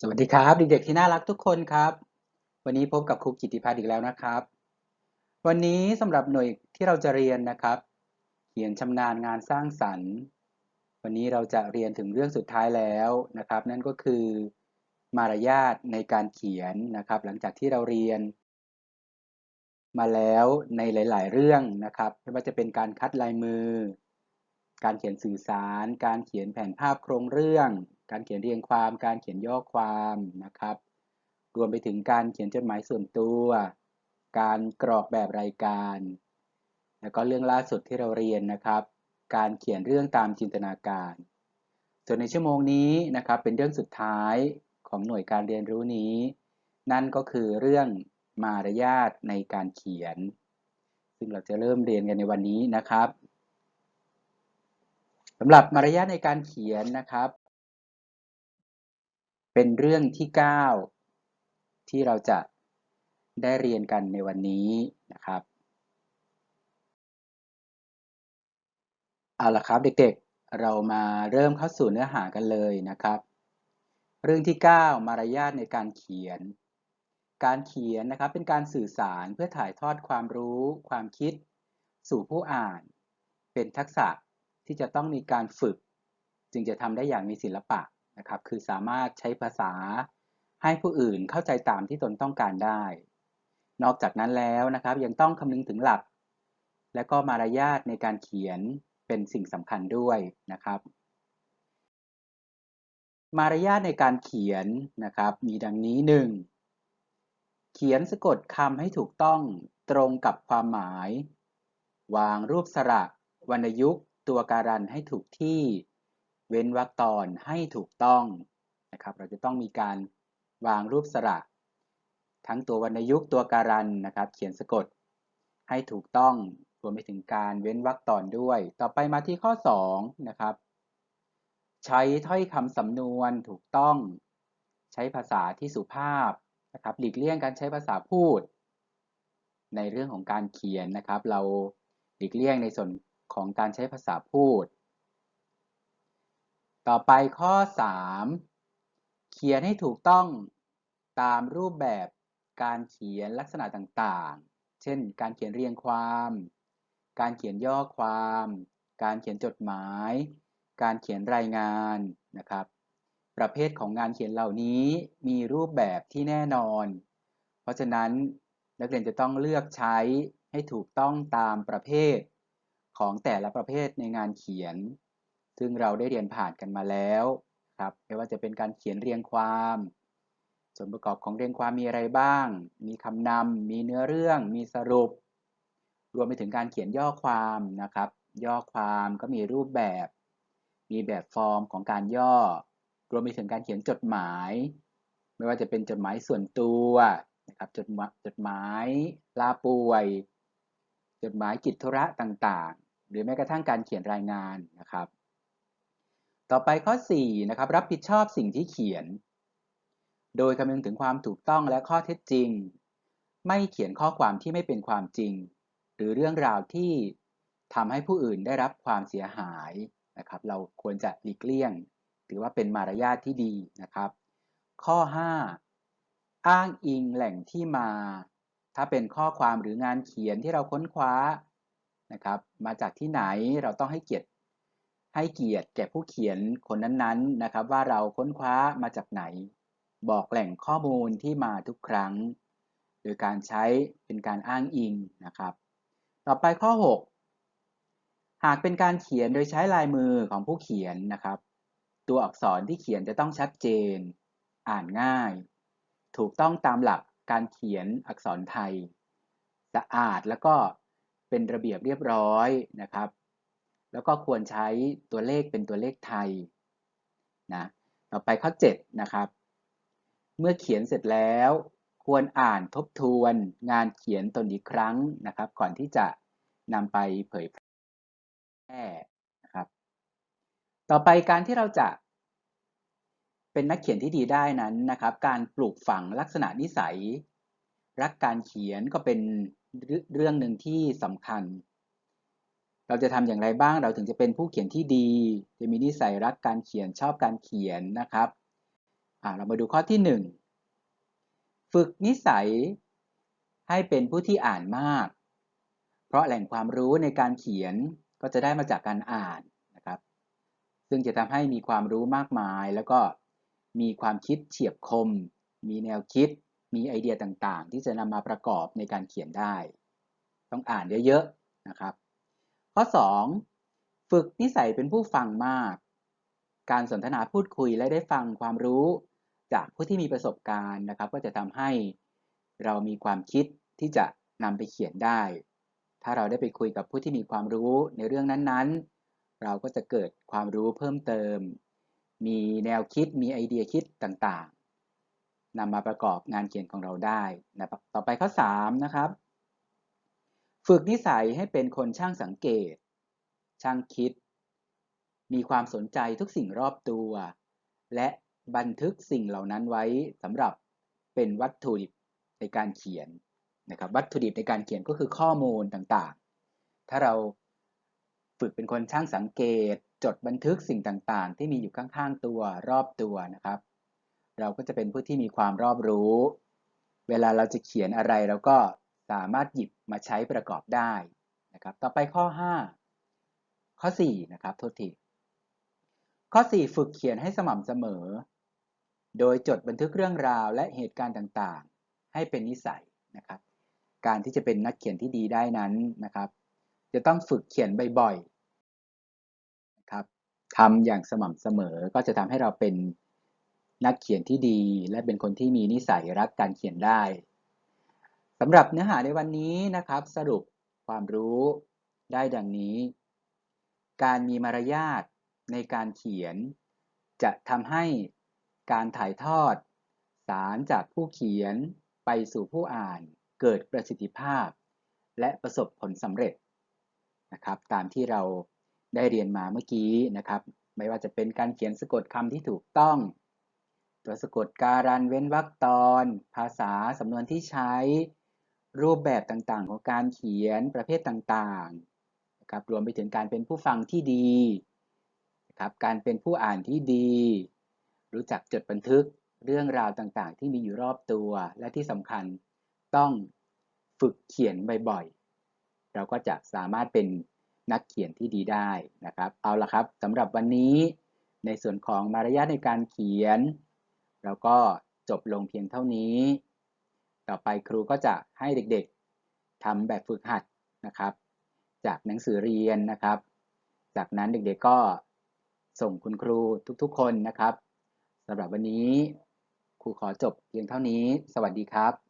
สวัสดีครับ เด็กๆที่น่ารักทุกคนครับ วันนี้พบกับครูกิติพัฒน์อีกแล้วนะครับ วันนี้สำหรับหน่วยที่เราจะเรียนนะครับ เขียนชำนาญงานสร้างสรรค์ วันนี้เราจะเรียนถึงเรื่องสุดท้ายแล้วนะครับ นั่นก็คือมารยาทในการเขียนนะครับ หลังจากที่เราเรียน มาแล้วในหลาย ๆ เรื่องนะครับไม่ว่าจะเป็นการคัดลายมือ การเขียนสื่อสาร การเขียนแผนภาพโครงเรื่อง การเขียนเรียงความ การเขียนย่อความนะครับ รวมไปถึงการเขียนจดหมายส่วนตัว การกรอกแบบรายการ แล้วก็เรื่องล่าสุดที่เราเรียนนะครับ การเขียนเรื่องตามจินตนาการ ส่วนในชั่วโมงนี้นะครับเป็นเรื่องสุดท้ายของหน่วยการเรียนรู้นี้ นั่นก็คือเรื่องมารยาทในการเขียน ซึ่งเราจะเริ่มเรียนกันในวันนี้นะครับสำหรับมารยาทในการเขียนนะครับ เป็นเรื่องที่ 9 ที่เราจะได้เรียนกันในวันนี้นะครับ เอาละครับเด็กๆ เรามาเริ่มเข้าสู่เนื้อหากันเลยนะครับ เรื่องที่ 9 มารยาทในการเขียน การเขียนนะครับเป็นการสื่อสารเพื่อถ่ายทอดความรู้ ความคิด สู่ผู้อ่าน เป็นทักษะที่จะต้องมีการฝึก จึงจะทำได้อย่างมีศิลปะ นะครับ คือสามารถใช้ภาษาให้ผู้อื่นเข้าใจตามที่ตนต้องการได้ นอกจากนั้นแล้วนะครับยังต้องคำนึงถึงหลัก และก็มารยาทในการเขียนเป็นสิ่งสำคัญด้วยนะครับ มารยาทในการเขียนนะครับ มีดังนี้หนึ่งเขียนสะกดคำให้ถูกต้องตรงกับความหมาย วางรูปสระวรรณยุกต์ตัวการันให้ถูกที่ เว้นวรรคตอนให้ถูกต้องนะครับ เราจะต้องมีการวางรูปสระทั้งตัววรรณยุกต์ตัวการันนะครับ เขียนสะกดให้ถูกต้องรวมไปถึงการเว้นวรรคตอนด้วย ต่อไปมาที่ข้อ2นะครับ ใช้ถ้อยคำสำนวนถูกต้อง ใช้ภาษาที่สุภาพนะครับ หลีกเลี่ยงการใช้ภาษาพูด ในเรื่องของการเขียนนะครับ เราหลีกเลี่ยงในส่วนของการใช้ภาษาพูด ต่อไปข้อ 3 เขียนให้ถูกต้องตามรูปแบบการเขียนลักษณะต่างๆ เช่น การเขียนเรียงความ การเขียนย่อความ การเขียนจดหมาย การเขียนรายงานนะครับ ประเภทของงานเขียนเหล่านี้มีรูปแบบที่แน่นอน เพราะฉะนั้นนักเรียนจะต้องเลือกใช้ให้ถูกต้องตามประเภทของแต่ละประเภทในงานเขียน ซึ่งเราได้เรียนผ่านกันมาแล้วครับไม่ว่าจะเป็นการเขียนเรียงความ ส่วนประกอบของเรียงความมีอะไรบ้าง มีคำนำมีเนื้อเรื่อง มีสรุป รวมไปถึงการเขียนย่อความนะครับ ย่อความก็มีรูปแบบ มีแบบฟอร์มของการย่อ รวมไปถึงการเขียนจดหมาย ไม่ว่าจะเป็นจดหมายส่วนตัวนะครับจดหมายจดหมายลาป่วย จดหมายกิจธุระต่างๆ หรือแม้กระทั่งการเขียนรายงานนะครับ ต่อไปข้อ4นะครับรับผิดชอบสิ่งที่เขียน โดยคำนึงถึงความถูกต้องและข้อเท็จจริง ไม่เขียนข้อความที่ไม่เป็นความจริง หรือเรื่องราวที่ทำให้ผู้อื่นได้รับความเสียหายนะครับ เราควรจะหลีกเลี่ยง ถือว่าเป็นมารยาทที่ดีนะครับ ข้อ 5 อ้างอิงแหล่งที่มา ถ้าเป็นข้อความหรืองานเขียนที่เราค้นคว้านะครับ มาจากที่ไหนเราต้องให้เกียรติ ให้เกียรติแก่ผู้เขียนคนนั้นๆนะครับ ว่าเราค้นคว้ามาจากไหน บอกแหล่งข้อมูลที่มาทุกครั้ง โดยการใช้เป็นการอ้างอิงนะครับ ต่อไปข้อ 6 หากเป็นการเขียนโดยใช้ลายมือของผู้เขียนนะครับ ตัวอักษรที่เขียนจะต้องชัดเจน อ่านง่าย ถูกต้องตามหลักการเขียนอักษรไทย สะอาดแล้วก็เป็นระเบียบเรียบร้อยนะครับ แล้วก็ควรใช้ตัวเลขเป็นตัวเลขไทยนะต่อไปข้อ7นะครับเมื่อเขียนเสร็จแล้วควรอ่านทบทวนงานเขียนตนอีกครั้งนะครับ ก่อนที่จะนำไปเผยแพร่นะครับต่อไปการที่เราจะเป็นนักเขียนที่ดีได้นั้นนะครับ การปลูกฝังลักษณะนิสัย รักการเขียนก็เป็นเรื่องหนึ่งที่สำคัญ เราจะทำอย่างไรบ้างเราถึงจะเป็นผู้เขียนที่ดี จะมีนิสัยรักการเขียนชอบการเขียนนะครับเรามาดูข้อที่หนึ่งฝึกนิสัยให้เป็นผู้ที่อ่านมาก เพราะแหล่งความรู้ในการเขียนก็จะได้มาจากการอ่านนะครับ ซึ่งจะทำให้มีความรู้มากมาย แล้วก็มีความคิดเฉียบคม มีแนวคิด มีไอเดียต่างๆ ที่จะนำมาประกอบในการเขียนได้ ต้องอ่านเยอะๆนะครับ ข้อ 2 ฝึกนิสัยเป็นผู้ฟังมาก การสนทนาพูดคุยและได้ฟังความรู้ จากผู้ที่มีประสบการณ์นะครับ ก็จะทำให้เรามีความคิดที่จะนำไปเขียนได้ ถ้าเราได้ไปคุยกับผู้ที่มีความรู้ในเรื่องนั้นๆ เราก็จะเกิดความรู้เพิ่มเติม มีแนวคิด มีไอเดียคิดต่างๆนำมาประกอบงานเขียนของเราได้นะครับ ต่อไปข้อ 3 นะครับ ฝึกนิสัยให้เป็นคนช่างสังเกต ช่างคิด มีความสนใจทุกสิ่งรอบตัว และบันทึกสิ่งเหล่านั้นไว้สำหรับเป็นวัตถุดิบในการเขียนนะครับ วัตถุดิบในการเขียนก็คือข้อมูลต่างๆ ถ้าเราฝึกเป็นคนช่างสังเกต จดบันทึกสิ่งต่างๆ ที่มีอยู่ข้างๆตัวรอบตัวนะครับ เราก็จะเป็นผู้ที่มีความรอบรู้ เวลาเราจะเขียนอะไรเราก็ สามารถหยิบมาใช้ประกอบได้นะครับ ต่อไปข้อ 5 ข้อ 4 นะครับโทษที ข้อ 4 ฝึกเขียนให้สม่ำเสมอ โดยจดบันทึกเรื่องราวและเหตุการณ์ต่างๆ ให้เป็นนิสัยนะครับ การที่จะเป็นนักเขียนที่ดีได้นั้นนะครับ จะต้องฝึกเขียนบ่อยๆนะครับทำอย่างสม่ำเสมอก็จะทำให้เราเป็นนักเขียนที่ดี และเป็นคนที่มีนิสัยรักการเขียนได้ สำหรับเนื้อหาในวันนี้นะครับ สรุปความรู้ได้ดังนี้ การมีมารยาทในการเขียน จะทำให้การถ่ายทอด สารจากผู้เขียนไปสู่ผู้อ่านเกิดประสิทธิภาพ และประสบผลสำเร็จนะครับ ตามที่เราได้เรียนมาเมื่อกี้นะครับ ไม่ว่าจะเป็นการเขียนสะกดคำที่ถูกต้อง ตัวสะกดการันเว้นวรรคตอน ภาษาสำนวนที่ใช้ รูปแบบต่างๆ ของการเขียนประเภทต่างๆนะครับรวมไปถึงการเป็นผู้ฟังที่ดีนะครับการเป็นผู้อ่านที่ดี รู้จักจดบันทึกเรื่องราวต่างๆ ที่มีอยู่รอบตัว และที่สำคัญต้องฝึกเขียนบ่อยๆ เราก็จะสามารถเป็นนักเขียนที่ดีได้นะครับ เอาละครับสำหรับวันนี้ในส่วนของมารยาทในการเขียน เราก็จบลงเพียงเท่านี้ ต่อไปครูก็จะให้เด็กๆทำแบบฝึกหัดนะครับ จากหนังสือเรียนนะครับ จากนั้นเด็กๆก็ส่งคุณครูทุกๆ คนนะครับสำหรับวันนี้ครูขอจบเพียงเท่านี้ สวัสดีครับ